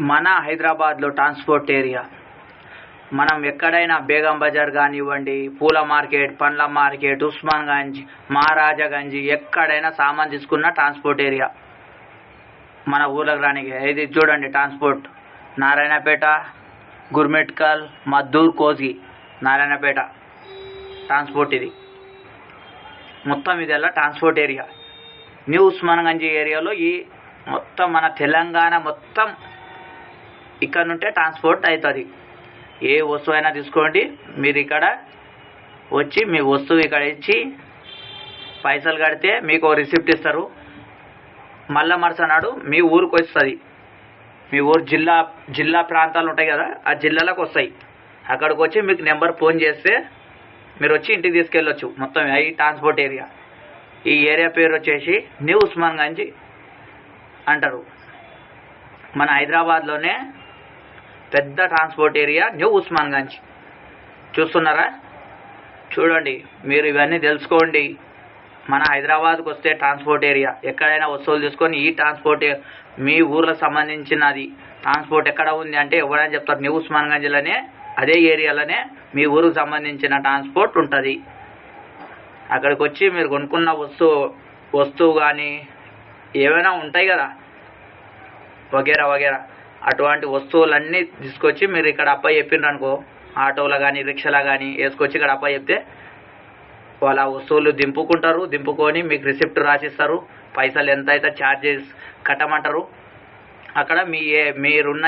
మన హైదరాబాద్లో transport area. మనం ఎక్కడైనా బేగం బజార్ కానివ్వండి పూల మార్కెట్ పండ్ల మార్కెట్ ఉస్మాన్గంజ్ మహారాజాగంజ్ ఎక్కడైనా సామాన్ తీసుకున్న ట్రాన్స్పోర్ట్ ఏరియా. మన ఊర్లకు రానికి. ఇది చూడండి ట్రాన్స్పోర్ట్. నారాయణపేట గుర్మెట్కల్ మద్దూర్ కోసి నారాయణపేట. ట్రాన్స్పోర్ట్ ఇది. మొత్తం ఇదల్లా ట్రాన్స్పోర్ట్ ఏరియా. న్యూ ఉస్మాన్గంజ్ ఏరియాలో ఈ మొత్తం మన తెలంగాణ మొత్తం ఇక్కడ నుంటే ట్రాన్స్పోర్ట్ అవుతుంది ఏ వస్తువు అయినా తీసుకోండి మీరు ఇక్కడ వచ్చి మీ వస్తువు ఇక్కడ ఇచ్చి పైసలు కడితే మీకు రిసిప్ట్ ఇస్తారు. మళ్ళా మరుసనాడు మీ ఊరికి వస్తుంది. మీ ఊరు జిల్లా జిల్లా ప్రాంతాలు ఉంటాయి కదా ఆ జిల్లాలకు వస్తాయి. అక్కడికి వచ్చి మీకు నెంబర్ ఫోన్ చేస్తే మీరు వచ్చి ఇంటికి తీసుకెళ్ళొచ్చు. మొత్తం ఈ ట్రాన్స్పోర్ట్ ఏరియా. ఈ ఏరియా పేరు వచ్చేసి న్యూ ఉస్మాన్ గంజ్ అంటారు. మన హైదరాబాద్లోనే పెద్ద ట్రాన్స్పోర్ట్ ఏరియా న్యూ ఉస్మాన్గంజ్. చూస్తున్నారా? చూడండి మీరు ఇవన్నీ తెలుసుకోండి. మన హైదరాబాద్కు వస్తే ట్రాన్స్పోర్ట్ ఏరియా ఎక్కడైనా వస్తువులు తీసుకొని ఈ ట్రాన్స్పోర్ట్ మీ ఊర్లకు సంబంధించినది. ట్రాన్స్పోర్ట్ ఎక్కడ ఉంది అంటే ఎవరైనా చెప్తారు న్యూ ఉస్మాన్గంజ్లోనే అదే ఏరియాలోనే మీ ఊరికి సంబంధించిన ట్రాన్స్పోర్ట్ ఉంటుంది. అక్కడికి వచ్చి మీరు కొనుక్కున్న వస్తువు వస్తువు కానీ ఏమైనా ఉంటాయి కదా? వగేరా వగేరా. అటువంటి వస్తువులన్నీ తీసుకొచ్చి మీరు ఇక్కడ అప్ప చెప్పిండ్రు అనుకో. ఆటోలో కానీ రిక్షాలో కానీ వేసుకొచ్చి ఇక్కడ అప్ప చెప్తే వాళ్ళ వస్తువులు దింపుకుంటారు. దింపుకొని మీకు రిసిప్ట్ రాసిస్తారు. పైసలు ఎంత అయితే ఛార్జెస్ కట్టమంటారు. అక్కడ మీ మీరున్న